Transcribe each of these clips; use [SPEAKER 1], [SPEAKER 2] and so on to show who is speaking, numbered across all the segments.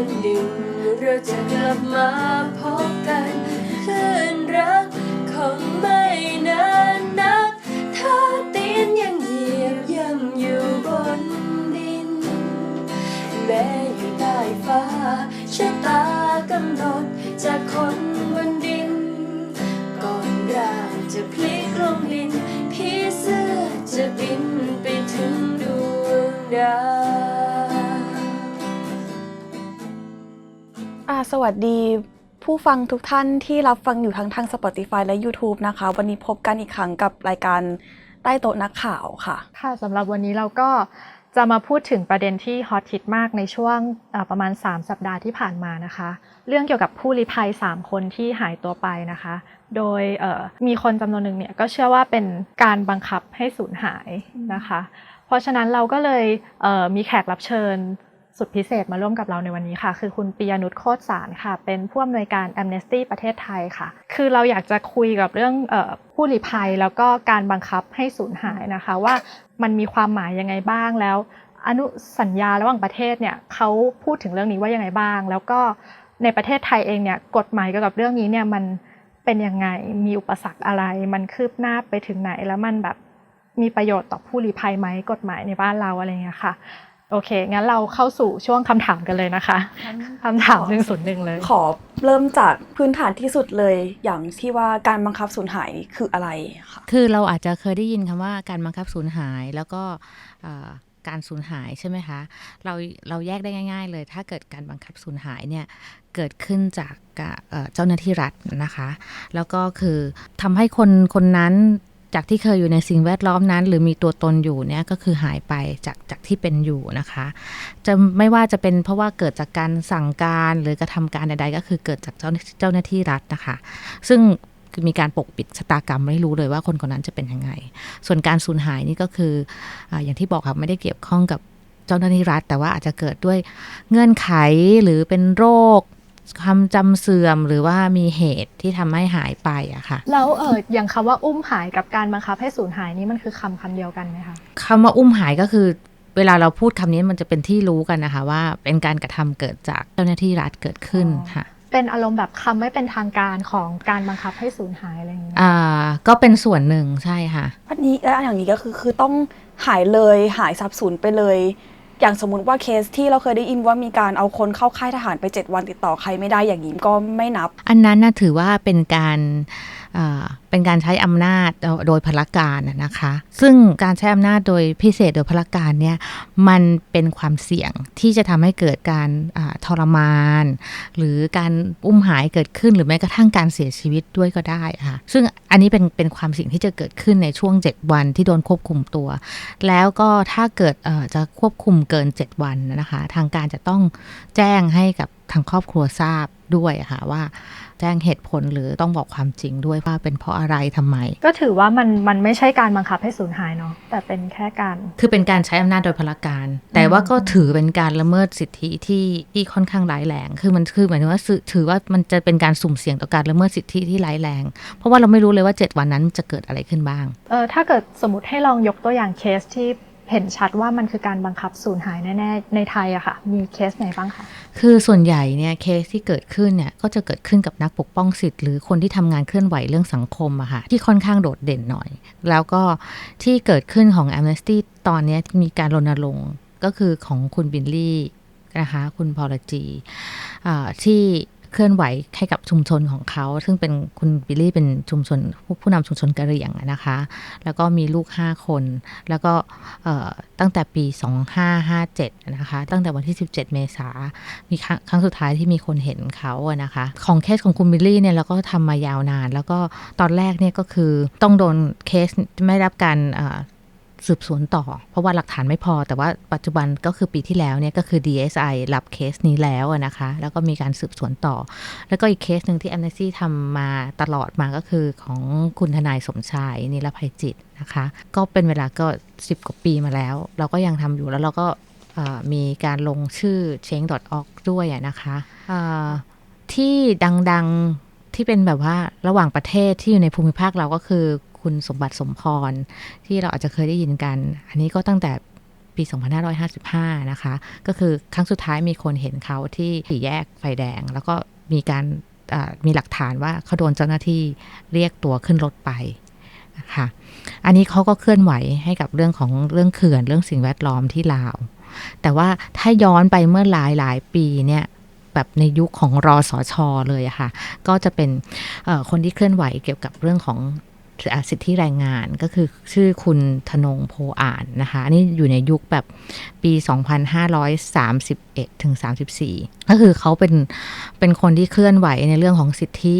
[SPEAKER 1] ันหนึ่ง เราจะกลับมาพบกันเพื่อนรักคงไม่นานนัก ถ้าตีนยังเหยียบย่ำอยู่บนดิน แม้อยู่ใต้ฟ้าชะตากำหนดจากคนบนดิน ก่อนร่างจะพลิกลงดินผีเสื้อจะบินไปถึงดวงดาว
[SPEAKER 2] สวัสดีผู้ฟังทุกท่านที่รับฟังอยู่ทั้งทาง Spotify และ YouTube นะคะ วันนี้พบกันอีกครั้งกับรายการใต้โต๊ะนักข่าวค่ะ
[SPEAKER 3] ค่ะสำหรับวันนี้เราก็จะมาพูดถึงประเด็นที่ฮอตฮิตมากในช่วงประมาณ 3 สัปดาห์ที่ผ่านมานะคะ เรื่องเกี่ยวกับผู้ลี้ภัย 3 คนที่หายตัวไปนะคะ โดยมีคนจำนวนหนึ่งเนี่ยก็เชื่อว่าเป็นการบังคับให้สูญหายนะคะ เพราะฉะนั้นเราก็เลยเมีแขกรับเชิญ สุดพิเศษมาร่วมกับเราในวันนี้ค่ะ คือคุณปิยนุชโคตรสารค่ะ เป็นผู้อำนวยการ Amnesty ประเทศไทยค่ะ คือเราอยากจะคุยกับเรื่องออผู้ลี้ภัยแล้วก็การบังคับให้สูญหายนะคะ ว่ามันมีความหมายยังไงบ้างแล้ว อนุสัญญาระหว่างประเทศเนี่ยเขาพูดถึงเรื่องนี้ว่ายังไงบ้าง แล้วก็ในประเทศไทยเองเนี่ยกฎหมายเกี่ยวกับเรื่องนี้เนี่ยมันเป็นยังไงมีอุปสรรคอะไร มันคืบหน้าไปถึงไหนแล้วมันแบบมีประโยชน์ต่อผู้ลี้ภัยไหมกฎหมายในบ้านเราอะไรเงี้ยค่ะ โอเค งั้นเราเข้าสู่ช่วงคำถามกันเลยนะคะคำถามหนึ่งศูนย์หนึ่งเลย
[SPEAKER 2] ขอเริ่มจากพื้นฐานที่สุดเลยอย่างที่ว่าการบังคับสูญหายคืออะไรค่ะ
[SPEAKER 4] คือเราอาจจะเคยได้ยินคำว่าการบังคับสูญหายแล้วก็เอ่อการสูญหายใช่ไหมคะ เราเราแยกได้ง่าย ๆ เลย ถ้าเกิดการบังคับสูญหายเนี่ยเกิดขึ้นจากกะเอ่อเจ้าหน้าที่รัฐนะคะ แล้วก็คือทำให้คนคนนั้น จากที่เคยอยู่ในสิ่งแวดล้อมนั้น หรือมีตัวตนอยู่เนี่ยก็คือหายไปจากจากที่เป็นอยู่นะคะ จะไม่ว่าจะเป็นเพราะว่าเกิดจากการสั่งการหรือกระทำการใดๆ ก็คือเกิดจากเจ้าเจ้าหน้าที่รัฐนะคะ ซึ่งมีการปกปิดชะตากรรมไม่รู้เลยว่าคนคนนั้นจะเป็นยังไง ส่วนการสูญหายนี่ก็คือออย่างที่บอกครับไม่ได้เกี่ยวข้องกับเจ้าหน้าที่รัฐ แต่ว่าอาจจะเกิดด้วยเงื่อนไขหรือเป็นโรค ความจำเสื่อมหรือว่ามีเหตุที่ทำให้หายไปอะค่ะ
[SPEAKER 3] แล้วเอออย่างคำว่าอุ้มหายกับการบังคับให้สูญหายนี่มันคือคำคำเดียวกันไหมคะ
[SPEAKER 4] คำว่าอุ้มหายก็คือเวลาเราพูดคำนี้มันจะเป็นที่รู้กันนะคะ ว่าเป็นการกระทำเกิดจากเจ้าหน้าที่รัฐเกิดขึ้น
[SPEAKER 3] อ๋อ
[SPEAKER 4] ค่ะ
[SPEAKER 3] เป็นอารมณ์แบบคำไม่เป็นทางการของการบังคับให้สูญหายอะไรอย่างนี้
[SPEAKER 4] อ่าก็เป็นส่วนหนึ่งใช่ค่ะ
[SPEAKER 2] อันนี้แล้วอย่างนี้ก็คือคือต้องหายเลยหายสับสูญไปเลย อย่างสมมุติว่าเคสที่เราเคยได้ยินว่ามีการเอาคนเข้าค่ายทหารไป 7 วันติดต่อใครไม่ได้อย่างนี้ก็ไม่นับ
[SPEAKER 4] อันนั้นน่ะถือว่าเป็นการ เป็นการใช้อำนาจโดยพลการนะคะ ซึ่งการใช้อำนาจโดยพิเศษโดยพลการเนี่ยมันเป็นความเสี่ยงที่จะทำให้เกิดการทรมาน หรือการอุ้มหายเกิดขึ้น หรือแม้กระทั่งการเสียชีวิตด้วยก็ได้ค่ะ ซึ่งอันนี้เป็นเป็นความเสี่ยงที่จะเกิดขึ้นในช่วง 7 วันที่โดนควบคุมตัว แล้วก็ถ้าเกิดจะควบคุมเกิน 7 วันนะคะ ทางการจะต้องแจ้งให้กับทางครอบครัวทราบด้วยค่ะว่า แจ้งเหตุผลหรือต้องบอกความจริงด้วยว่าเป็นเพราะอะไรทำไม
[SPEAKER 3] ก็ถือว่ามันมันไม่ใช่การบังคับให้สูญหายเนาะแต่เป็นแค่การ
[SPEAKER 4] คือเป็นการใช้อำนาจโดยพลการ แต่ว่าก็ถือเป็นการละเมิดสิทธิที่ที่ค่อนข้างร้ายแรง คือมันคือหมายถึงว่าสื่อถือว่ามันจะเป็นการสุ่มเสี่ยงต่อการละเมิดสิทธิที่ร้ายแรง เพราะว่าเราไม่รู้เลยว่า 7 วันนั้นจะเกิดอะไรขึ้นบ้าง
[SPEAKER 3] เออถ้าเกิดสมมติให้ลองยกตัวอย่างเคสที่ เห็นชัดว่ามันคือการบังคับสูญหายแน่ๆในไทยอะค่ะ มีเคสไหนบ้างคะ
[SPEAKER 4] คือส่วนใหญ่เนี่ยเคสที่เกิดขึ้นเนี่ยก็จะเกิดขึ้นกับนักปกป้องสิทธิ์ หรือคนที่ทำงานเคลื่อนไหวเรื่องสังคมอะค่ะที่ค่อนข้างโดดเด่นหน่อย แล้วก็ที่เกิดขึ้นของ Amnesty ตอนนี้มีการรณรงค์ก็คือของคุณบิลลี่นะคะคุณพอลจีที่ เคลื่อนไหวให้กับชุมชนของเขา ซึ่งเป็นคุณบิลลี่เป็นชุมชนผู้ผู้นำชุมชนกะเหรี่ยงนะคะ แล้วก็มีลูก 5 คน แล้วก็ตั้งแต่ปี 2557 นะคะ ตั้งแต่วันที่ 17 เมษามีครั้งสุดท้ายที่มีคนเห็นเขาอะนะคะ ของเคสของคุณบิลลี่เนี่ยเราก็ทำมายาวนาน แล้วก็ตอนแรกเนี่ยก็คือต้องโดนเคสไม่รับการ สืบสวนต่อ เพราะว่าหลักฐานไม่พอ แต่ว่าปัจจุบันก็คือปีที่แล้วเนี่ยก็คือ DSI รับเคสนี้แล้วนะคะ แล้วก็มีการสืบสวนต่อ แล้วก็อีกเคสหนึ่งที่ Amnesty ทำมาตลอดมาก็คือของคุณทนายสมชายนิรภัยจิตนะคะ ก็เป็นเวลาก็ 10 กว่าปีมาแล้ว เราก็ยังทำอยู่แล้วเราก็มีการลงชื่อ change.org ด้วยนะคะที่ดังๆที่เป็นแบบว่าระหว่างประเทศที่อยู่ในภูมิภาคเราก็คือ คุณสมบัติสมพร ที่เราอาจจะเคยได้ยินกัน อันนี้ก็ตั้งแต่ปี 2555 นะคะ ก็คือครั้งสุดท้ายมีคนเห็นเขาที่สี่แยกไฟแดง แล้วก็มีการมีหลักฐานว่าเขาโดนเจ้าหน้าที่เรียกตัวขึ้นรถไปนะคะอันนี้เขาก็เคลื่อนไหวให้กับเรื่องของเรื่องเขื่อนเรื่องสิ่งแวดล้อมที่ลาว แต่ว่าถ้าย้อนไปเมื่อหลายหลายปีเนี่ยแบบในยุคของรอสอชอเลยอะค่ะ ก็จะเป็นคนที่เคลื่อนไหวเกี่ยวกับเรื่องของ สิทธิแรงงานก็คือชื่อคุณธนงโพอ่านนะคะ อันนี้อยู่ในยุคแบบปี 2531ถึง34 ก็คือเขาเป็นเป็นคนที่เคลื่อนไหวในเรื่องของสิทธิ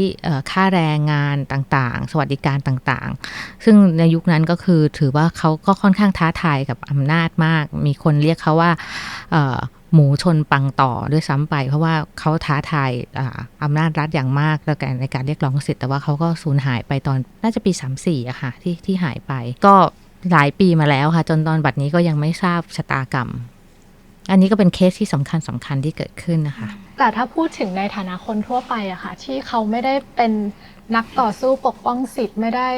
[SPEAKER 4] ค่าแรงงานต่างๆ สวัสดิการต่างๆ ซึ่งในยุคนั้นก็คือถือว่าเขาก็ค่อนข้างท้าทายกับอำนาจมาก มีคนเรียกเขาว่า หมูชนปังต่อด้วยซ้ำไป เพราะว่าเขาท้าทายอ่าอำนาจรัฐอย่างมากแล้วกันในการเรียกร้องสิทธิ์แต่ว่าเขาก็สูญหายไปตอนน่าจะปี 34อะค่ะที่ที่หายไป ก็หลายปีมาแล้วค่ะ จนตอนบัดนี้ก็ยังไม่ทราบชะตากรรม อันนี้ก็เป็นเคสที่สำคัญสำคัญที่เกิดขึ้นนะคะ
[SPEAKER 3] แต่ถ้าพูดถึงในฐานะคนทั่วไปอะค่ะ ที่เขาไม่ได้เป็นนักต่อสู้ปกป้องสิทธิ์ไม่ได้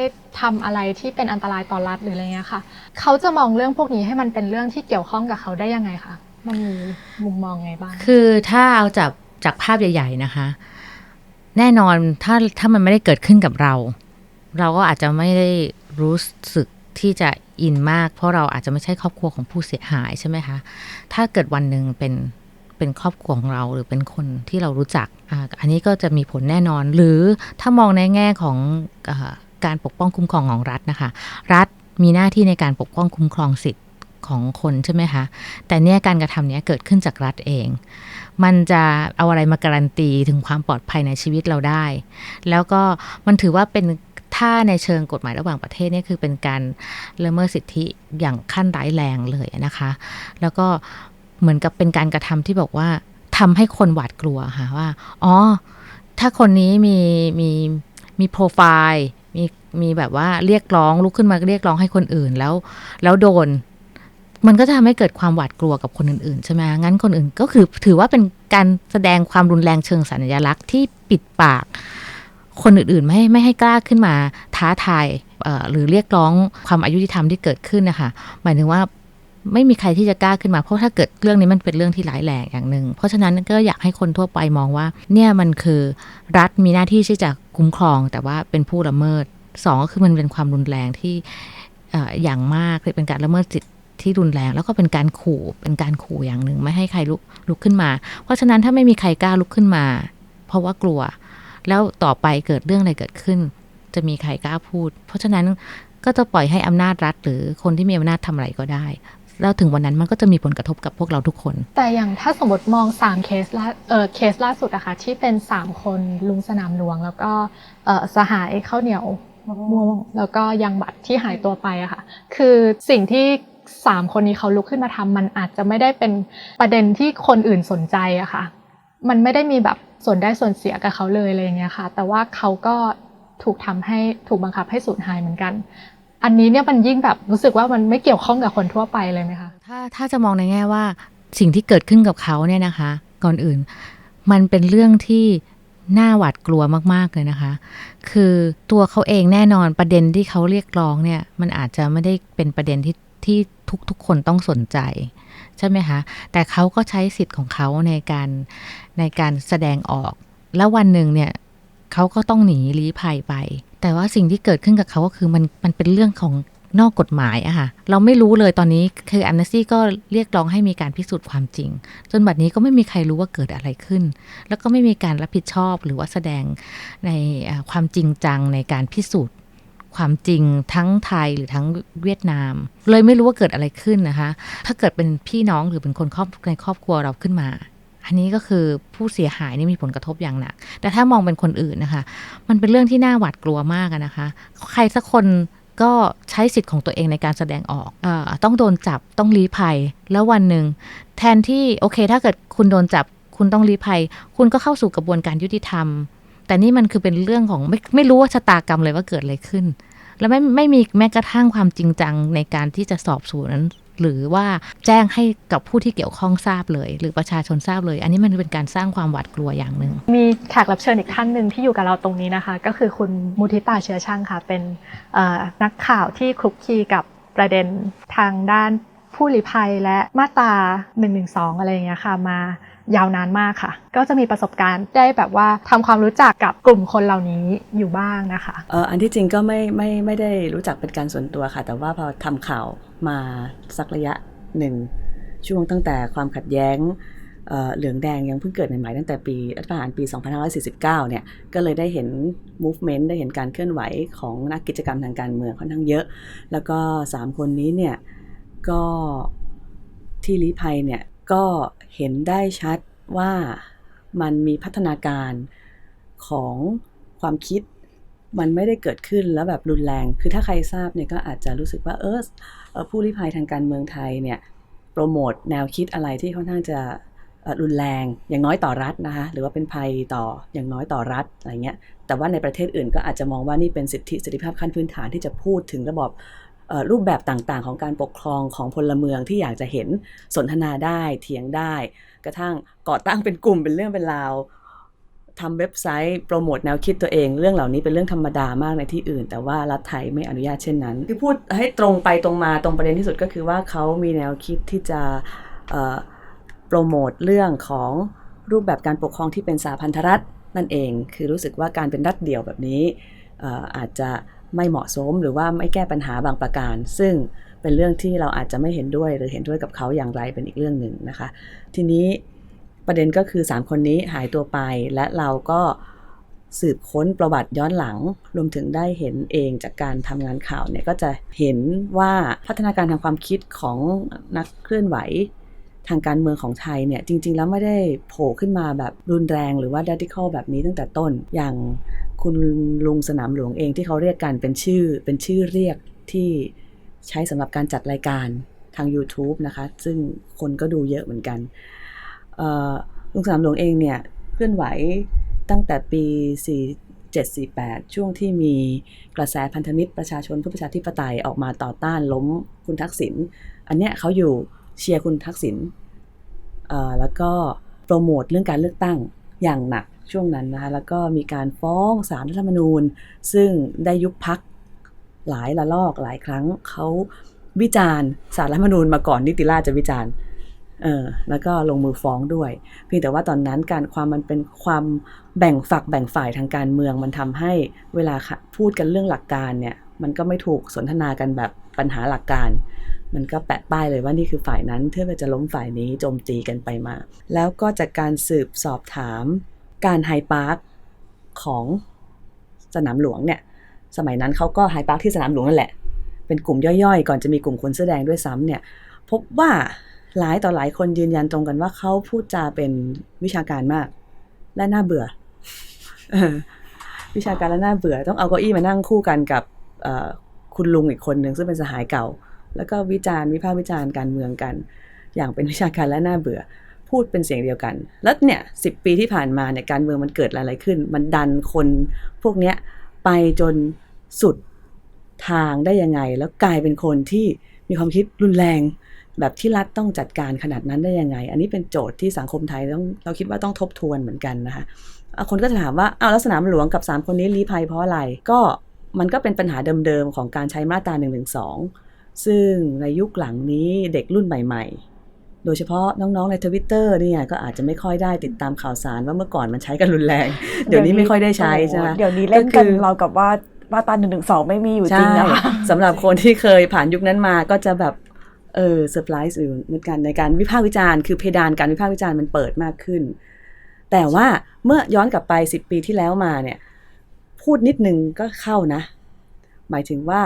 [SPEAKER 3] ทำอะไรที่เป็นอันตรายต่อรัฐหรืออะไรเงี้ยค่ะ เขาจะมองเรื่องพวกนี้ให้มันเป็นเรื่องที่เกี่ยวข้องกับเขาได้ยังไงคะ มันมีมุมมองไงบ้าง
[SPEAKER 4] คือถ้าเอาจากจากภาพใหญ่ ๆนะคะ แน่นอนถ้าถ้ามันไม่ได้เกิดขึ้นกับเรา เราก็อาจจะไม่ได้รู้สึกที่จะอินมาก เพราะเราอาจจะไม่ใช่ครอบครัวของผู้เสียหายใช่ไหมคะ ถ้าเกิดวันหนึ่งเป็นเป็นครอบครัวของเราหรือเป็นคนที่เรารู้จักออันนี้ก็จะมีผลแน่นอน หรือถ้ามองในแง่ของอการปกป้องคุ้มครองของรัฐนะคะ รัฐมีหน้าที่ในการปกป้องคุ้มครองสิทธิ ของคนใช่ไหมคะ แต่เนี่ยการกระทำเนี้ยเกิดขึ้นจากรัฐเอง มันจะเอาอะไรมาการันตีถึงความปลอดภัยในชีวิตเราได้ แล้วก็มันถือว่าเป็นถ้าในเชิงกฎหมายระหว่างประเทศเนี่ยคือเป็นการละเมิดสิทธิอย่างขั้นร้ายแรงเลยนะคะ แล้วก็เหมือนกับเป็นการกระทำที่บอกว่าทำให้คนหวาดกลัวค่ะว่า อ๋อ ถ้าคนนี้มีมีมีโปรไฟล์มีมีแบบว่าเรียกร้องลุกขึ้นมาเรียกร้องให้คนอื่นแล้ว แล้วโดน มันก็จะทำให้เกิดความหวาดกลัวกับคนอื่นๆใช่ไหมงั้นคนอื่นก็คือถือว่าเป็นการแสดงความรุนแรงเชิงสัญลักษณ์ที่ปิดปาก คนอื่นๆไม่ให้ไม่ให้กล้าขึ้นมาท้าทายหรือเรียกร้องความอายุติธรรมที่เกิดขึ้นนะคะหมายถึงว่าไม่มีใครที่จะกล้าขึ้นมาเพราะถ้าเกิดเรื่องนี้มันเป็นเรื่องที่ร้ายแรงอย่างหนึ่งเพราะฉะนั้นก็อยากให้คนทั่วไปมองว่า เนี่ยมันคือรัฐมีหน้าที่ที่จะคุ้มครอง แต่ว่าเป็นผู้ละเมิดสองก็คือมันเป็นความรุนแรงที่อย่างมากเป็นการละเมิดสิท ที่รุนแรง แล้วก็เป็นการขู่เป็นการขู่อย่างหนึ่งไม่ให้ใครลุกลุกขึ้นมา เพราะฉะนั้นถ้าไม่มีใครกล้าลุกขึ้นมา เพราะว่ากลัว แล้วต่อไปเกิดเรื่องอะไรเกิดขึ้น จะมีใครกล้าพูด เพราะฉะนั้นก็จะปล่อยให้อำนาจรัฐ หรือคนที่มีอำนาจทำอะไรก็ได้ แล้วถึงวันนั้นมันก็จะมีผลกระทบกับพวกเราทุกคน
[SPEAKER 3] แต่อย่างถ้าสมมติมอง 3 เคสล่าเออเคสล่าสุดอะค่ะที่เป็น 3 คนลุงสนามหลวง แล้วก็เออสหายข้าวเหนียวม่วงแล้วก็ยังบัตรที่หายตัวไปอะค่ะ คือสิ่งที่ 3 คนนี้เขาลุกขึ้นมาทำมันอาจจะไม่ได้เป็นประเด็นที่คนอื่นสนใจอะค่ะ มันไม่ได้มีแบบส่วนได้ส่วนเสียกับเขาเลยอะไรเงี้ยค่ะ แต่ว่าเขาก็ถูกทำให้ถูกบังคับให้สูญหายเหมือนกัน อันนี้เนี่ยมันยิ่งแบบรู้สึกว่ามันไม่เกี่ยวข้องกับคนทั่วไปเลยไหมคะ
[SPEAKER 4] ถ้าถ้าจะมองในแง่ว่าสิ่งที่เกิดขึ้นกับเขาเนี่ยนะคะ ก่อนอื่น มันเป็นเรื่องที่น่าหวาดกลัวมาก ๆ เลยนะคะ คือตัวเขาเองแน่นอนประเด็นที่เขาเรียกร้องเนี่ย มันอาจจะไม่ได้เป็นประเด็นที่ ที่ทุกๆคนต้องสนใจ ใช่ไหมคะ แต่เขาก็ใช้สิทธิ์ของเขาในการในการแสดงออก แล้ววันหนึ่งเนี่ยเขาก็ต้องหนีลี้ภัยไป แต่ว่าสิ่งที่เกิดขึ้นกับเขาก็คือมันมันเป็นเรื่องของนอกกฎหมายอะค่ะ เราไม่รู้เลยตอนนี้คืออันนซี่ก็เรียกร้องให้มีการพิสูจน์ความจริง จนบัดนี้ก็ไม่มีใครรู้ว่าเกิดอะไรขึ้น แล้วก็ไม่มีการรับผิดชอบหรือว่าแสดงในความจริงจังในการพิสูจน์ ความจริงทั้งไทยหรือทั้งเวียดนาม เลยไม่รู้ว่าเกิดอะไรขึ้นนะคะ ถ้าเกิดเป็นพี่น้องหรือเป็นคนครอบในครอบครัวเราขึ้นมา อันนี้ก็คือผู้เสียหายนี่มีผลกระทบอย่างหนัก แต่ถ้ามองเป็นคนอื่นนะคะ มันเป็นเรื่องที่น่าหวาดกลัวมากนะคะ ใครสักคนก็ใช้สิทธิ์ของตัวเองในการแสดงออกออต้องโดนจับต้องลี้ภัย แล้ววันหนึ่งแทนที่โอเค ถ้าเกิดคุณโดนจับคุณต้องลี้ภัย คุณก็เข้าสู่กระบวนการยุติธรรม แต่นี่มันคือเป็นเรื่องของไม่ไม่รู้ว่าชะตากรรมเลยว่าเกิดอะไรขึ้น แล้วไม่ไม่มีแม้กระทั่งความจริงจังในการที่จะสอบสวนนั้น หรือว่าแจ้งให้กับผู้ที่เกี่ยวข้องทราบเลย หรือประชาชนทราบเลย อันนี้มันเป็นการสร้างความหวาดกลัวอย่างหนึ่ง
[SPEAKER 3] มีแขกรับเชิญอีกท่านหนึ่งที่อยู่กับเราตรงนี้นะคะ ก็คือคุณมุทิตาเชื้อช่างค่ะ เป็นนักข่าวที่คลุกคลีกับประเด็นทางด้านผู้ลี้ภัยและมาตรา1นึอะไรอย่างเงี้ยค่ะมา ยาวนานมากค่ะ ก็จะมีประสบการณ์ได้แบบว่าทำความรู้จักกับกลุ่มคนเหล่านี้อยู่บ้างนะคะ
[SPEAKER 5] เอออันที่จริงก็ไม่ไม่ไม่ได้รู้จักเป็นการส่วนตัวค่ะ แต่ว่าพอทำข่าวมาสักระยะหนึ่งช่วงตั้งแต่ความขัดแย้งเเหลืองแดงยังเพิ่งเกิดใหม่ๆตั้งแต่ปีรัฐประหารปี 2549 เนี่ย ก็เลยได้เห็น movement ได้เห็นการเคลื่อนไหวของนักกิจกรรมทางการเมืองค่อนข้างเยอะ แล้วก็ 3 คนนี้เนี่ย ก็ที่ลี้ภัยเนี่ย ก็เห็นได้ชัดว่ามันมีพัฒนาการของความคิดมันไม่ได้เกิดขึ้นแล้วแบบรุนแรง คือถ้าใครทราบเนี่ยก็อาจจะรู้สึกว่าเออผู้ลี้ภัยทางการเมืองไทยเนี่ยโปรโมทแนวคิดอะไรที่ค่อนข้างจะรุนแรงอย่างน้อยต่อรัฐนะคะหรือว่าเป็นภัยต่ออย่างน้อยต่อรัฐอะไรเงี้ยแต่ว่าในประเทศอื่นก็อาจจะมองว่านี่เป็นสิทธิเสรีภาพขั้นพื้นฐานที่จะพูดถึงระบอ่อ รูปแบบต่างๆ ของการปกครองของพลเมืองที่อยากจะเห็นสนทนาได้เถียงได้ กระทั่งก่อตั้งเป็นกลุ่มเป็นเรื่องเป็นราวทำเว็บไซต์โปรโมทแนวคิดตัวเอง เรื่องเหล่านี้เป็นเรื่องธรรมดามากในที่อื่น แต่ว่ารัฐไทยไม่อนุญาตเช่นนั้น คือพูดให้ตรงไปตรงมาตรงประเด็นที่สุดก็คือว่าเขามีแนวคิดที่จะโปรโมทเรื่องของรูปแบบการปกครองที่เป็นสาพันธรัฐนั่นเอง คือรู้สึกว่าการเป็นรัฐเดี่ยวแบบนี้อาจจะ ไม่เหมาะสมหรือว่าไม่แก้ปัญหาบางประการ ซึ่งเป็นเรื่องที่เราอาจจะไม่เห็นด้วยหรือเห็นด้วยกับเขาอย่างไรเป็นอีกเรื่องหนึ่งนะคะ ทีนี้ประเด็นก็คือ 3 คนนี้หายตัวไปและเราก็สืบค้นประวัติย้อนหลัง รวมถึงได้เห็นเองจากการทำงานข่าวเนี่ยก็จะเห็นว่าพัฒนาการทางความคิดของนักเคลื่อนไหว ทางการเมืองของไทยเนี่ยจริง ๆ แล้วไม่ได้โผล่ขึ้นมาแบบรุนแรงหรือว่า radical แบบนี้ตั้งแต่ต้น อย่างคุณลุงสนามหลวงเองที่เขาเรียกกันเป็นชื่อ เป็นชื่อเรียกที่ใช้สำหรับการจัดรายการทาง YouTube นะคะ ซึ่งคนก็ดูเยอะเหมือนกันลุงสนามหลวงเองเนี่ยเคลื่อนไหวตั้งแต่ปี 4748 ช่วงที่มีกระแสพันธมิตรประชาชนเพื่อประชาธิปไตยออกมาต่อต้านล้มคุณทักษิณอันเนี้ยเขาอยู่ เชียร์คุณทักษิณแล้วก็โปรโมทเรื่องการเลือกตั้งอย่างหนักช่วงนั้นนะคะแล้วก็มีการฟ้องสารรัฐธรรมนูญ ซึ่งได้ยุบพักหลายละลอกหลายครั้งเขาวิจารณ์สารรัฐธรรมนูญมาก่อนนิติราชจะวิจารณ์เออแล้วก็ลงมือฟ้องด้วย เพียงแต่ว่าตอนนั้นการความมันเป็นความแบ่งฝักแบ่งฝ่ายทางการเมืองมันทำให้เวลาพูดกันเรื่องหลักการเนี่ยมันก็ไม่ถูกสนทนากันแบบปัญหาหลักการ มันก็แปะป้ายเลยว่านี่คือฝ่ายนั้นเพื่อจะล้มฝ่ายนี้โจมตีกันไปมา แล้วก็จากการสืบสอบถามการไฮปาร์คของสนามหลวงเนี่ย สมัยนั้นเขาก็ไฮปาร์คที่สนามหลวงนั่นแหละ เป็นกลุ่มย่อยๆ ก่อนจะมีกลุ่มคนเสื้อแดงด้วยซ้ำเนี่ย พบว่าหลายต่อหลายคนยืนยันตรงกันว่าเขาพูดจาเป็นวิชาการมาก และน่าเบื่อ วิชาการและน่าเบื่อ ต้องเอาเก้าอี้มานั่งคู่กันกับคุณลุงอีกคนหนึ่งซึ่งเป็นสหายเก่า แล้วก็วิจารณ์วิพากษ์วิจารณ์การเมืองกัน อย่างเป็นวิชาการและน่าเบื่อ พูดเป็นเสียงเดียวกัน แล้วเนี่ยสิบปีที่ผ่านมาเนี่ยการเมืองมันเกิดอะไรขึ้น มันดันคนพวกเนี้ยไปจนสุดทางได้ยังไง แล้วกลายเป็นคนที่มีความคิดรุนแรง แบบที่รัฐต้องจัดการขนาดนั้นได้ยังไง อันนี้เป็นโจทย์ที่สังคมไทยต้องเราคิดว่าต้องทบทวนเหมือนกันนะคะอะคนก็จะถามว่าอ้าวแล้วสนามหลวงกับ 3 คนนี้ลี้ภัยเพราะอะไร ก็มันก็เป็นปัญหาเดิมๆของการใช้มาตรา1นึ ซึ่งในยุคหลังนี้เด็กรุ่นใหม่ๆ โดยเฉพาะน้องๆในทวิตเตอร์เนี่ยก็อาจจะไม่ค่อยได้ติดตามข่าวสารว่าเมื่อก่อนมันใช้กันรุนแรง เดี๋ยวนี้ไม่ค่อยได้ใช้ใช่ไหม
[SPEAKER 2] เดี๋ยวนี้เล่นกัน
[SPEAKER 5] ก็คือ
[SPEAKER 2] เรากับว่ามาตราหนึ่งหนึ่งสองไม่มีอยู่จริงนะคะ
[SPEAKER 5] ใช่สำหรับคนที่เคยผ่านยุคนั้นมาก็จะแบบเออเซอร์ไพรส์อยู่เหมือนกันในการวิพากษ์วิจารณ์คือเพดานการวิพากษ์วิจารณ์มันเปิดมากขึ้น แต่ว่าเมื่อย้อนกลับไปสิบปีที่แล้วมาเนี่ย พูดนิดนึงก็เข้านะ หมายถึงว่า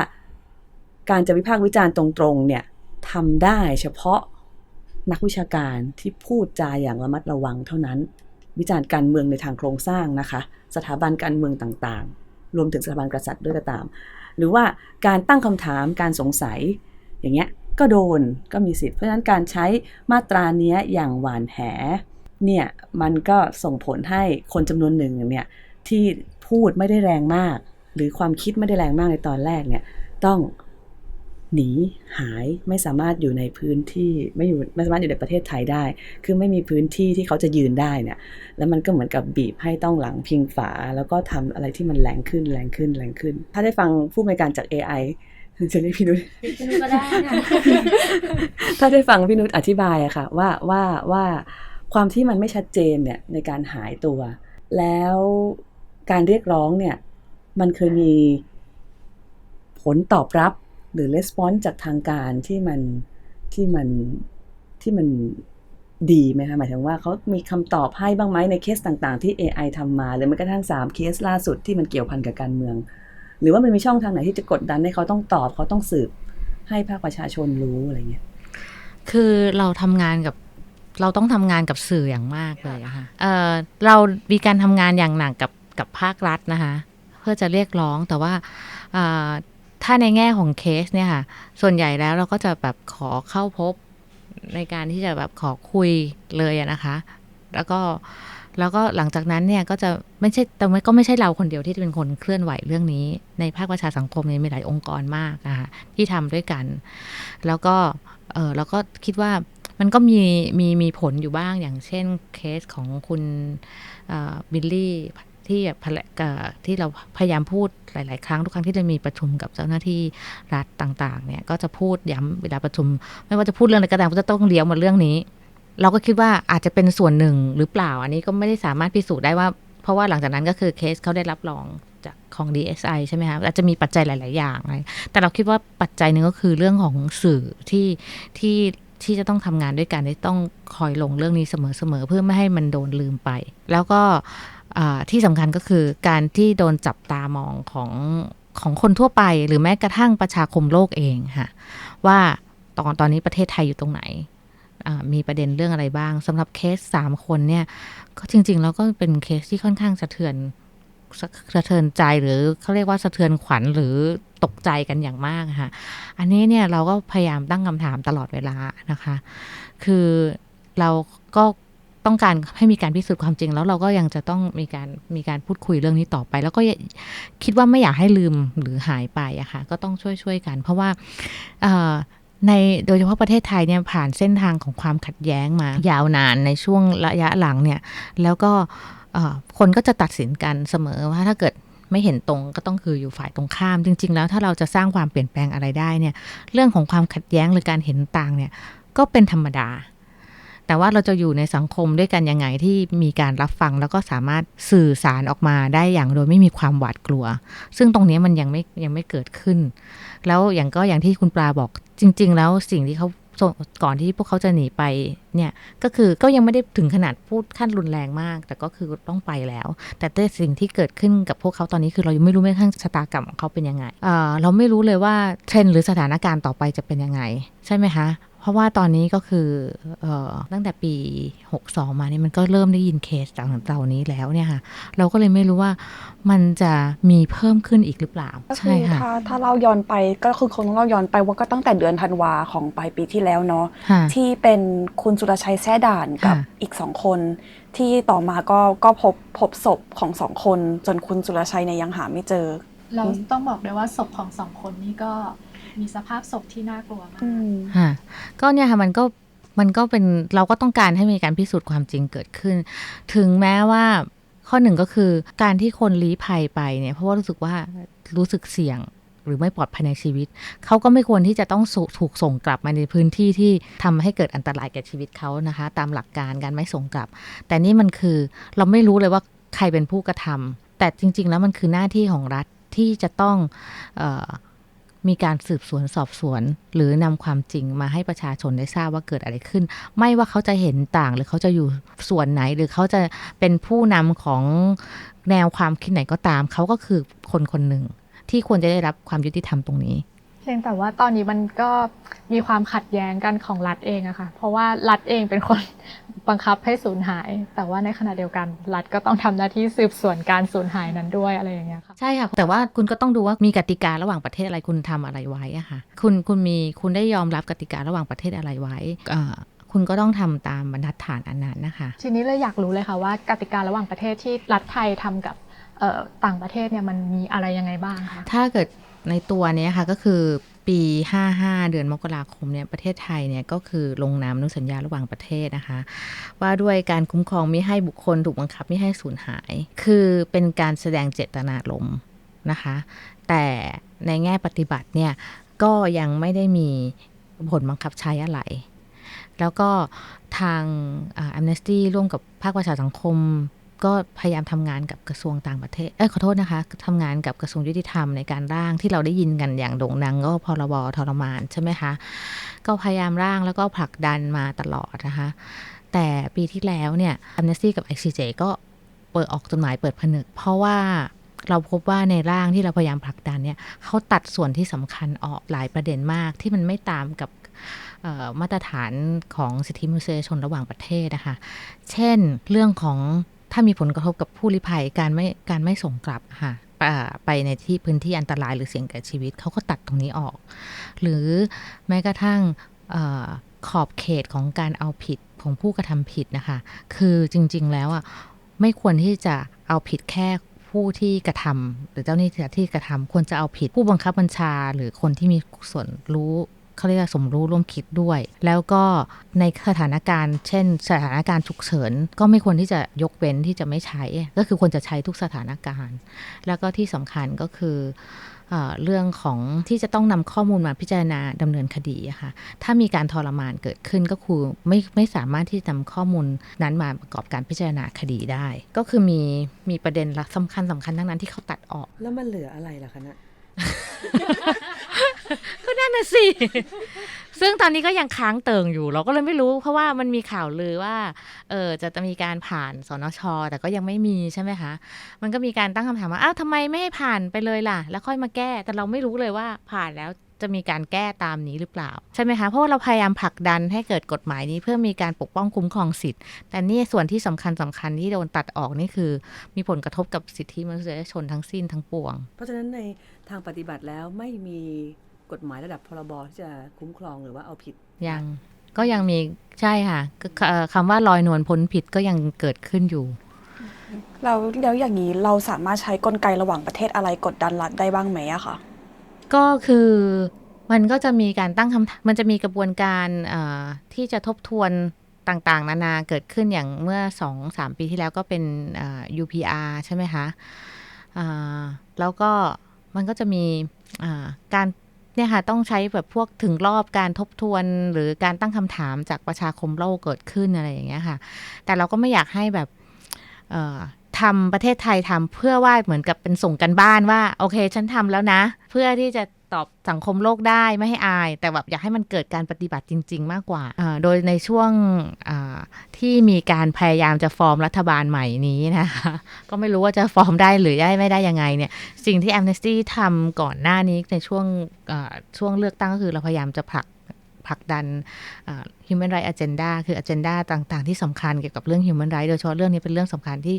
[SPEAKER 5] การจะวิพากษ์วิจารณ์ตรงๆเนี่ยทำได้เฉพาะนักวิชาการที่พูดจาอย่างระมัดระวังเท่านั้น วิจารณ์การเมืองในทางโครงสร้างนะคะ สถาบันการเมืองต่างๆ รวมถึงสถาบันกษัตริย์ด้วยก็ตาม หรือว่าการตั้งคำถามการสงสัย อย่างเงี้ยก็โดนก็มีสิทธิ์เพราะฉะนั้นการใช้มาตราเนี้ยอย่างหวานแหเนี่ยมันก็ส่งผลให้คนจำนวนหนึ่งเนี่ยที่พูดไม่ได้แรงมาก หรือความคิดไม่ได้แรงมากในตอนแรกเนี่ยต้อง หนีหายไม่สามารถอยู่ในพื้นที่ไม่อยู่ไม่สามารถอยู่ในประเทศไทยได้ คือไม่มีพื้นที่ที่เขาจะยืนได้เนี่ยแล้วมันก็เหมือนกับบีบให้ต้องหลังพิงฝา แล้วก็ทำอะไรที่มันแรงขึ้นแรงขึ้นแรงขึ้น ถ้าได้ฟังผู้บริการจาก AI จะเรียกพี่นุช
[SPEAKER 1] พี่นุชก็ได้ค่ะ
[SPEAKER 5] ถ้าได้ฟังพี่นุชอธิบายอะค่ะว่าว่าว่าความที่มันไม่ชัดเจนเนี่ยในการหายตัว แล้วการเรียกร้องเนี่ยมันเคยมีผลตอบรับ หรือ response จากทางการที่มันที่มันที่มันดีไหมคะหมายถึงว่าเขามีคำตอบให้บ้างไหมในเคสต่างๆ ที่ AI ทำมาหรือแม้กระทั่ง 3 เคสล่าสุดที่มันเกี่ยวพันกับการเมือง หรือว่ามันมีช่องทางไหนที่จะกดดันให้เขาต้องตอบเขาต้องสืบให้ภาคประชาชนรู้อะไรเงี้ย
[SPEAKER 4] คือเราทำงานกับเราต้องทำงานกับสื่ออย่างมากเลยอะค่ะเออเรามีการทำงานอย่างหนักกับกับภาครัฐนะคะ เพื่อจะเรียกร้องแต่ว่าออ ถ้าในแง่ของเคสเนี่ยค่ะ ส่วนใหญ่แล้วเราก็จะแบบขอเข้าพบในการที่จะแบบขอคุยเลยนะคะ แล้วก็แล้วก็หลังจากนั้นเนี่ยก็จะไม่ใช่แต่ไม่ก็ไม่ใช่เราคนเดียวที่เป็นคนเคลื่อนไหวเรื่องนี้ ในภาคประชาสังคมเนี่ยมีหลายองค์กรมากนะคะที่ทำด้วยกัน แล้วก็เออแล้วก็คิดว่ามันก็มีมีมีผลอยู่บ้างอย่างเช่นเคสของคุณบิลลี่ ที่แบบพที่เราพยายามพูดหลาย ๆ ครั้งทุกครั้งที่จะมีประชุมกับเจ้าหน้าที่รัฐต่าง ๆ เนี่ยก็จะพูดย้ำเวลาประชุม ไม่ว่าจะพูดเรื่องอะไรก็ตามก็จะต้องเลี้ยวมาเรื่องนี้ เราก็คิดว่าอาจจะเป็นส่วนหนึ่งหรือเปล่า อันนี้ก็ไม่ได้สามารถพิสูจน์ได้ว่า เพราะว่าหลังจากนั้นก็คือเคสเขาได้รับรองจากของ DSI ใช่ไหมคะอาจจะมีปัจจัยหลาย ๆ อย่างอะไรแต่เราคิดว่าปัจจัยหนึ่งก็คือเรื่องของสื่อที่ที่ที่จะต้องทำงานด้วยกันที่ต้องคอยลงเรื่องนี้เสมอๆเพื่อไม่ให้มันโดนลืมไป แล้วก็ ที่สำคัญก็คือการที่โดนจับตามองของของคนทั่วไป หรือแม้กระทั่งประชาคมโลกเองค่ะว่าตอนตอนนี้ประเทศไทยอยู่ตรงไหนมีประเด็นเรื่องอะไรบ้างสำหรับเคสสามคนเนี่ยก็จริง ๆ แล้วก็เป็นเคสที่ค่อนข้างสะเทือนสะสะเทือนใจหรือเขาเรียกว่าสะเทือนขวัญหรือตกใจกันอย่างมากค่ะ อันนี้เนี่ยเราก็พยายามตั้งคำถามตลอดเวลานะคะ คือเราก็ ต้องการให้มีการพิสูจน์ความจริง แล้วเราก็ยังจะต้องมีการมีการพูดคุยเรื่องนี้ต่อไป แล้วก็คิดว่าไม่อยากให้ลืมหรือหายไปอะค่ะก็ต้องช่วยช่วยๆกัน เพราะว่าในโดยเฉพาะประเทศไทยเนี่ยผ่านเส้นทางของความขัดแย้งมา ยาวนานในช่วงระยะหลังเนี่ยแล้วก็คนก็จะตัดสินกันเสมอว่าถ้าเกิดไม่เห็นตรงก็ต้องคืออยู่ฝ่ายตรงข้าม จริง ๆ แล้วถ้าเราจะสร้างความเปลี่ยนแปลงอะไรได้เนี่ยเรื่องของความขัดแย้งหรือการเห็นต่างเนี่ยก็เป็นธรรมดา แต่ว่าเราจะอยู่ในสังคมด้วยกันยังไงที่มีการรับฟังแล้วก็สามารถสื่อสารออกมาได้อย่างโดยไม่มีความหวาดกลัว ซึ่งตรงนี้มันยังไม่ยังไม่เกิดขึ้น แล้วอย่างก็อย่างที่คุณปลาบอกจริง ๆ แล้วสิ่งที่เขาก่อนที่พวกเขาจะหนีไปเนี่ยก็คือก็ยังไม่ได้ถึงขนาดพูดขั้นรุนแรงมาก แต่ก็คือต้องไปแล้ว แต่แต่สิ่งที่เกิดขึ้นกับพวกเขาตอนนี้คือเรายังไม่รู้แม้กระทั่งชะตากรรมของเขาเป็นยังไงเเราไม่รู้เลยว่าเทรนด์หรือสถานการณ์ต่อไปจะเป็นยังไง ใช่ไหมคะ ราะว่าตอนนี้ก็คือเออตั้งแต่ปี 62 มาเนี่ยมันก็เริ่มได้ยินเคสต่างๆเหล่านี้แล้วเนี่ยค่ะ เราก็เลยไม่รู้ว่ามันจะมีเพิ่มขึ้นอีกหรือเปล่า
[SPEAKER 2] ก็คื
[SPEAKER 4] ใช่
[SPEAKER 2] อ
[SPEAKER 4] ค่ะ
[SPEAKER 2] ถ้าถ้าเราย้อนไปก็คือคงต้องเราย้อนไปว่าก็ตั้งแต่เดือนธันวาของปลายปีที่แล้วเนาะ
[SPEAKER 4] ค่ะ
[SPEAKER 2] ที่เป็นคุณสุรชัยแซ่ด่านกับ
[SPEAKER 4] ค่ะ
[SPEAKER 2] อีกสองคนที่ต่อมาก็ก็พบพบศพของสองคน จนคุณสุรชัยเนี่ยยังหาไม่เจอ
[SPEAKER 3] เราต้องบอกเลยว่าศพของสองคนนี้ก็มีสภาพศพที่น่ากลัวมาก
[SPEAKER 2] อืม
[SPEAKER 4] ค่ะก็เนี่ยค่ะมันก็มันก็เป็นเราก็ต้องการให้มีการพิสูจน์ความจริงเกิดขึ้น ถึงแม้ว่าข้อหนึ่งก็คือการที่คนลี้ภัยไปเนี่ย เพราะว่ารู้สึกว่ารู้สึกเสี่ยงหรือไม่ปลอดภัยในชีวิต เขาก็ไม่ควรที่จะต้องสถูกส่งกลับมาในพื้นที่ที่ทำให้เกิดอันตรายแก่ชีวิตเขานะคะ ตามหลักการการไม่ส่งกลับ แต่นี่มันคือเราไม่รู้เลยว่าใครเป็นผู้กระทำแต่จริง ๆ แล้วมันคือหน้าที่ของรัฐ ที่จะต้องออมีการสืบสวนสอบสวน หรือนำความจริงมาให้ประชาชนได้ทราบว่าเกิดอะไรขึ้น ไม่ว่าเขาจะเห็นต่างหรือเขาจะอยู่ส่วนไหน หรือเขาจะเป็นผู้นำของแนวความคิดไหนก็ตาม เขาก็คือคนคนหนึ่งที่ควรจะได้รับความยุติธรรมตรงนี้
[SPEAKER 3] พียงแต่ว่าตอนนี้มันก็มีความขัดแย้งกันของรัฐเองอะค่ะ เพราะว่ารัฐเองเป็นคนบังคับให้สูญหาย แต่ว่าในขณะเดียวกันรัฐก็ต้องทำหน้าที่สืบสวนการสูญหายนั้นด้วยอะไรอย่างเงี้ยค่ะ
[SPEAKER 4] ใช่ค่ะ แต่ว่าคุณก็ต้องดูว่ามีกติการะหว่างประเทศอะไรคุณทำอะไรไว้อะค่ะ คุณคุณมีคุณได้ยอมรับกติการะหว่างประเทศอะไรไว้เอ่อคุณก็ต้องทำตามบรรทัดฐานอันนั้นนะคะ
[SPEAKER 3] ทีนี้เลยอยากรู้เลยค่ะว่ากติการะหว่างประเทศที่รัฐไทยทำกับเอ่อต่างประเทศเนี่ยมันมีอะไรยังไงบ้างคะ
[SPEAKER 4] ถ้าเกิด ในตัวเนี้ยค่ะก็คือปี 55 เดือนมกราคมเนี่ยประเทศไทยเนี่ยก็คือลงนามอนุสัญญาระหว่างประเทศนะคะ ว่าด้วยการคุ้มครองไม่ให้บุคคลถูกบังคับไม่ให้สูญหาย คือเป็นการแสดงเจตนารมณ์นะคะ แต่ในแง่ปฏิบัติเนี่ยก็ยังไม่ได้มีผลบังคับใช้อะไร แล้วก็ทางแอมเนสตี้ร่วมกับภาคประชาสังคม ก็พยายามทำงานกับกระทรวงต่างประเทศ เอ้ยขอโทษนะคะทำงานกับกระทรวงยุติธรรมในการร่างที่เราได้ยินกันอย่างโด่งดังก็พรบทรมานใช่ไหมคะ ก็พยายามร่างแล้วก็ผลักดันมาตลอดนะคะ แต่ปีที่แล้วเนี่ย Amnesty กับ ICJ ก็เปิดออกจดหมายเปิดผนึก เพราะว่าเราพบว่าในร่างที่เราพยายามผลักดันเนี่ยเขาตัดส่วนที่สำคัญออกหลายประเด็นมากที่มันไม่ตามกับมาตรฐานของสิทธิมนุษยชนระหว่างประเทศนะคะ เช่นเรื่องของ ถ้ามีผลกระทบกับผู้ลี้ภัยการไม่การไม่ส่งกลับค่ะไปในที่พื้นที่อันตรายหรือเสี่ยงแก่ชีวิตเขาก็ตัดตรงนี้ออก หรือแม้กระทั่งอขอบเขตของการเอาผิดของผู้กระทำผิดนะคะ คือจริง ๆ แล้วอะไม่ควรที่จะเอาผิดแค่ผู้ที่กระทำหรือเจ้าหน้าที่ที่กระทำควรจะเอาผิดผู้บังคับบัญชา หรือคนที่มีส่วนรู้ เขาเรียกสมรู้ร่วมคิดด้วย แล้วก็ในสถานการณ์ เช่น สถานการณ์ฉุกเฉินก็ไม่ควรที่จะยกเว้นที่จะไม่ใช้ ก็คือควรจะใช้ทุกสถานการณ์ แล้วก็ที่สำคัญก็คือเรื่องของที่จะต้องนำข้อมูลมาพิจารณาดำเนินคดีค่ะ ถ้ามีการทรมานเกิดขึ้นก็คือไม่ไม่สามารถที่จะนำข้อมูลนั้นมาประกอบการพิจารณาคดีได้ ก็คือมีมีประเด็นสำคัญสำคัญทั้งนั้นที่เขาตัดออก
[SPEAKER 5] แล้วมันเหลืออะไรล่ะคะนะ
[SPEAKER 4] ก็นั่นน่ะสิ ซึ่งตอนนี้ก็ยังค้างเติ่งอยู่ เราก็เลยไม่รู้ เพราะว่ามันมีข่าวลือว่า เออจะจะมีการผ่านสนช แต่ก็ยังไม่มีใช่ไหมคะ มันก็มีการตั้งคำถามว่า อ้าวทำไมไม่ให้ผ่านไปเลยล่ะ แล้วค่อยมาแก้ แต่เราไม่รู้เลยว่าผ่านแล้ว จะมีการแก้ตามนี้หรือเปล่า ใช่ไหมคะ เพราะว่าเราพยายามผลักดันให้เกิดกฎหมายนี้ เพื่อมีการปกป้องคุ้มครองสิทธิ์ แต่นี่ส่วนที่สำคัญสำคัญที่โดนตัดออกนี่คือ มีผลกระทบกับสิทธิมนุษยชนทั้งสิ้นทั้งปวง
[SPEAKER 5] เพราะฉะนั้นในทางปฏิบัติแล้วไม่มีกฎหมายระดับพรบที่จะคุ้มครองหรือว่าเอาผิด
[SPEAKER 4] ยังก็ยังมีใช่ค่ะก็เอ่อคำว่าลอยนวลพ้นผิดก็ยังเกิดขึ้นอยู่
[SPEAKER 2] แล้วแล้วอย่างนี้เราสามารถใช้กลไกระหว่างประเทศอะไรกดดันรัฐได้บ้างไหมอะคะ
[SPEAKER 4] ก็คือมันก็จะมีการตั้งคำถามมันจะมีกระบวนการที่จะทบทวนต่างๆ นานาเกิดขึ้นอย่างเมื่อสองสามปีที่แล้วก็เป็น UPR ใช่ไหมคะแล้วก็มันก็จะมีการเนี่ยค่ะต้องใช้แบบพวกถึงรอบการทบทวนหรือการตั้งคำถามจากประชาคมโลกเกิดขึ้นอะไรอย่างเงี้ยค่ะ แต่เราก็ไม่อยากให้แบบทำประเทศไทยทำเพื่อว่าเหมือนกับเป็นส่งกันบ้านว่า โอเค ฉันทำแล้วนะ พื่อที่จะตอบสังคมโลกได้ไม่ให้อาย แต่แบบอยากให้มันเกิดการปฏิบัติจริง ๆ มากกว่า โดยในช่วงที่มีการพยายามจะฟอร์มรัฐบาลใหม่นี้นะคะ ก็ไม่รู้ว่าจะฟอร์มได้หรือได้ไม่ได้ยังไงเนี่ย สิ่งที่ Amnesty ทำก่อนหน้านี้ในช่วงช่วงเลือกตั้งก็คือเราพยายามจะผลักผลักดัน Human Rights Agenda คือ agenda ต่าง ๆ ที่สำคัญเกี่ยวกับเรื่อง Human Rights โดยเฉพาะเรื่องนี้เป็นเรื่องสำคัญที่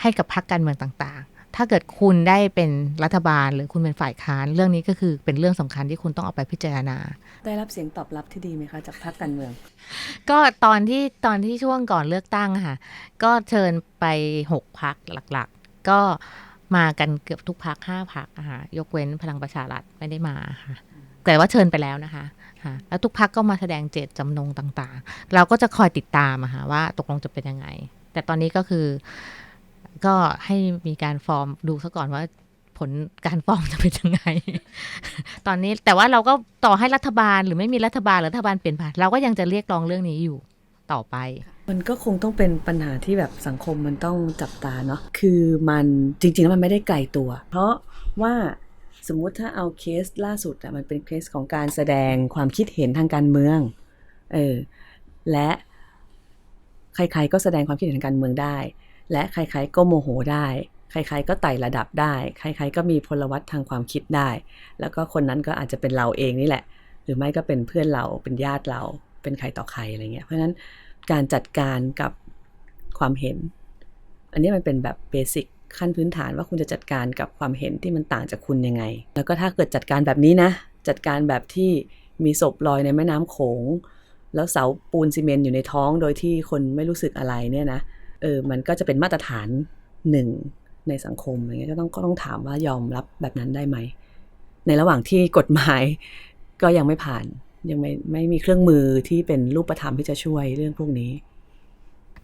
[SPEAKER 4] ให้กับพรรคการเมืองต่างๆ ถ้าเกิดคุณได้เป็นรัฐบาลหรือคุณเป็นฝ่ายค้าน เรื่องนี้ก็คือเป็นเรื่องสำคัญที่คุณต้องเอาไปพิจารณา
[SPEAKER 5] ได้รับเสียงตอบรับที่ดีไหมคะ จากพรรคการเมือง
[SPEAKER 4] ก็ตอนที่ตอนที่ช่วงก่อนเลือกตั้งอะค่ะ ก็เชิญไปหกพักหลักๆ ก็มากันเกือบทุกพักห้าพักอะค่ะยกเว้นพลังประชารัฐไม่ได้มาค่ะแต่ว่าเชิญไปแล้วนะคะค่ะแล้วทุกพักก็มาแสดงเจตจำนงต่างๆ เราก็จะคอยติดตามอะค่ะว่าตกลงจะเป็นยังไง แต่ตอนนี้ก็คือ ก็ให้มีการฟอร์มดูซะก่อนว่าผลการฟอร์มจะเป็นยังไง ตอนนี้แต่ว่าเราก็ต่อให้รัฐบาลหรือไม่มีรัฐบาลหรือรัฐบาลเปลี่ยนผ่านเราก็ยังจะเรียกร้องเรื่องนี้อยู่ต่อไป
[SPEAKER 5] มันก็คงต้องเป็นปัญหาที่แบบสังคมมันต้องจับตาเนาะคือมันจริงๆแล้วมันไม่ได้ไกลตัว เพราะว่าสมมุติถ้าเอาเคสล่าสุดอะมันเป็นเคสของการแสดงความคิดเห็นทางการเมืองเออและใครๆก็แสดงความคิดเห็นทางการเมืองได้ และใครๆก็โมโหได้ ใครๆก็ไต่ระดับได้ ใครๆก็มีพลวัตทางความคิดได้ แล้วก็คนนั้นก็อาจจะเป็นเราเองนี่แหละ หรือไม่ก็เป็นเพื่อนเราเป็นญาติเรา เป็นใครต่อใครอะไรเงี้ยเพราะฉะนั้นการจัดการกับความเห็น อันนี้มันเป็นแบบเบสิกขั้นพื้นฐานว่าคุณจะจัดการกับความเห็นที่มันต่างจากคุณยังไง แล้วก็ถ้าเกิดจัดการแบบนี้นะ จัดการแบบที่มีศพลอยในแม่น้ำโขง แล้วเสาปูนซีเมนต์อยู่ในท้องโดยที่คนไม่รู้สึกอะไรเนี่ยนะ เออมันก็จะเป็นมาตรฐานหนึ่งในสังคมอย่างเงี้ยก็ต้องก็ต้องถามว่ายอมรับแบบนั้นได้ไหม ในระหว่างที่กฎหมายก็ยังไม่ผ่านยังไม่ไม่มีเครื่องมือที่เป็นรูปธรรมที่จะช่วยเรื่องพวกนี้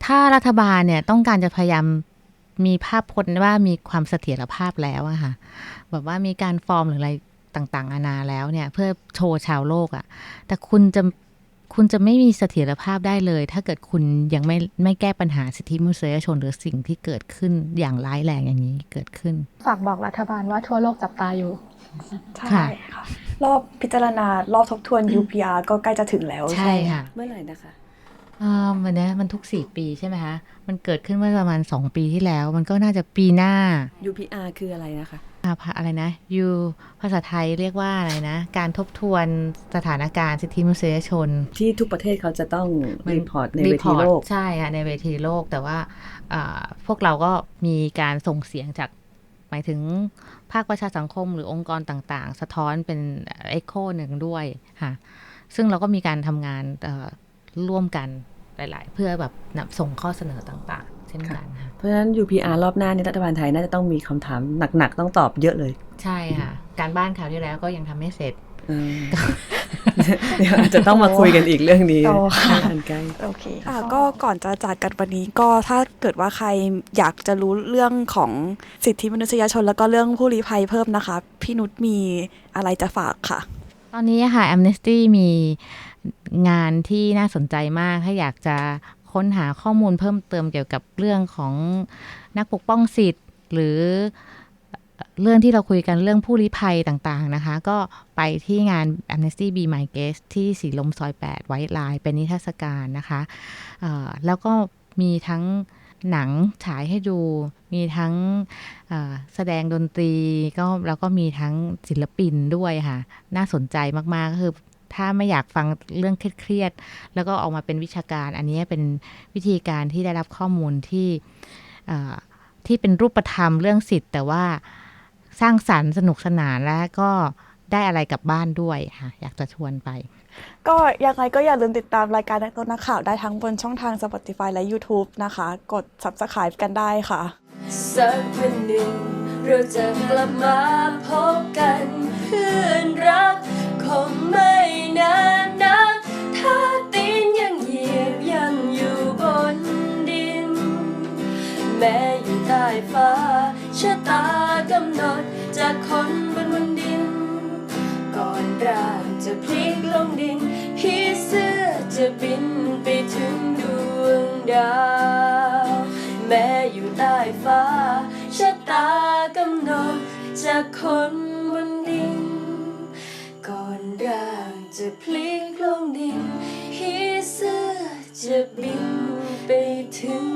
[SPEAKER 4] ถ้ารัฐบาลเนี่ยต้องการจะพยายามมีภาพพจน์ว่ามีความเสถียรภาพแล้วอะค่ะแบบว่ามีการฟอร์มหรืออะไรต่างๆนานาแล้วเนี่ย เพื่อโชว์ชาวโลกอะแต่คุณจะ คุณจะไม่มีเสถียรภาพได้เลย ถ้าเกิดคุณยังไม่ไม่แก้ปัญหาสิทธิมนุษยชนหรือสิ่งที่เกิดขึ้นอย่างร้ายแรงอย่างนี้เกิดขึ้น
[SPEAKER 3] ฝากบอกรัฐบาลว่าทั่วโลกจับตาอยู่
[SPEAKER 2] ใช่
[SPEAKER 4] ค่ะ
[SPEAKER 2] ค่ะรอบพิจารณารอบทบทวน UPR ก็ใกล้จะถึงแล้ว
[SPEAKER 4] ใช่ค่ะ
[SPEAKER 5] เมื่อไหร่นะคะ
[SPEAKER 4] อ่ามันเนี้ยมันทุกสี่ปีใช่ไหมคะ มันเกิดขึ้นเมื่อประมาณสองปีที่แล้ว มันก็น่าจะปีหน้า
[SPEAKER 5] UPR คืออะไรนะคะ
[SPEAKER 4] อ่าภาอะไรนะยูภาษาไทยเรียกว่าอะไรนะ การทบทวนสถานการณ์สิทธิมนุษยชน
[SPEAKER 5] ที่ทุกประเทศเขาจะต้องรีพอร์ตในเวที
[SPEAKER 4] report
[SPEAKER 5] โลก
[SPEAKER 4] ใช่ค่ะในเวทีโลกแต่ว่าอ่าพวกเราก็มีการส่งเสียงจากหมายถึงภาคประชาสังคมหรือองค์กรต่างๆ สะท้อนเป็นเอ็กโคหนึ่งด้วยค่ะซึ่งเราก็มีการทำงานเอ่อร่วมกันหลาย ๆ เพื่อแบบนำส่งข้อเสนอต่างๆ เช่นกันค่ะ
[SPEAKER 5] เพราะฉะนั้น UPR รอบหน้านี่รัฐบาลไทยน่าจะต้องมีคำถามหนักๆ ต้องตอบเยอะเลย
[SPEAKER 4] ใช่ค่ะ การบ้านคราวที่แล้วก็ยังทำไม่เสร็จ
[SPEAKER 5] เออเดี๋ยวอาจจะต้องมาคุยกันอีกเรื่องนี้
[SPEAKER 2] โอ้ค่ะ
[SPEAKER 5] อันใกล้
[SPEAKER 2] โอเคค่ะก็ก่อนจะจากกันวันนี้ก็ถ้าเกิดว่าใครอยากจะรู้เรื่องของสิทธิมนุษยชนแล้วก็เรื่องผู้ลี้ภัยเพิ่มนะคะ พี่นุชมีอะไรจะฝากค่ะ
[SPEAKER 4] ตอนนี้ค่ะ Amnesty มีงานที่น่าสนใจมากถ้าอยากจะ ค้นหาข้อมูลเพิ่มเติมเกี่ยวกับเรื่องของนักปกป้องสิทธิ์ หรือเรื่องที่เราคุยกันเรื่องผู้ลี้ภัยต่างๆนะคะ ก็ไปที่งาน Amnesty Be My Guest ที่สีลมซอย 8 ไว้ลายเป็นนิทรรศการนะคะแล้วก็มีทั้งหนังฉายให้ดู มีทั้งแสดงดนตรีก็แล้วก็มีทั้งศิลปินด้วยค่ะ น่าสนใจมากๆก็คือ ถ้าไม่อยากฟังเรื่องเครียดๆแล้วก็ออกมาเป็นวิชาการ อันนี้เป็นวิธีการที่ได้รับข้อมูลที่เอ่อที่เป็นรูปธรรมเรื่องสิทธิ์ แต่ว่าสร้างสรรค์สนุกสนานและก็ได้อะไรกลับบ้านด้วยค่ะอยากจะชวนไป
[SPEAKER 2] ก็ยังไงก็อย่าลืมติดตามรายการนักต้นนักข่าวได้ทั้งบนช่องทาง Spotify และ YouTube นะคะ กด Subscribe กันได้ค่ะ
[SPEAKER 1] สักวันหนึ่งเราจะกลับมาพบกัน จะพลิกลงดินผีเสื้อจะบินไปถึงดวงดาว แม้อยู่ใต้ฟ้าชะตากำหนดจะกคนบนดิน ก่อนร่างจะพลิกลงดินผีเสื้อจะบินไปถึง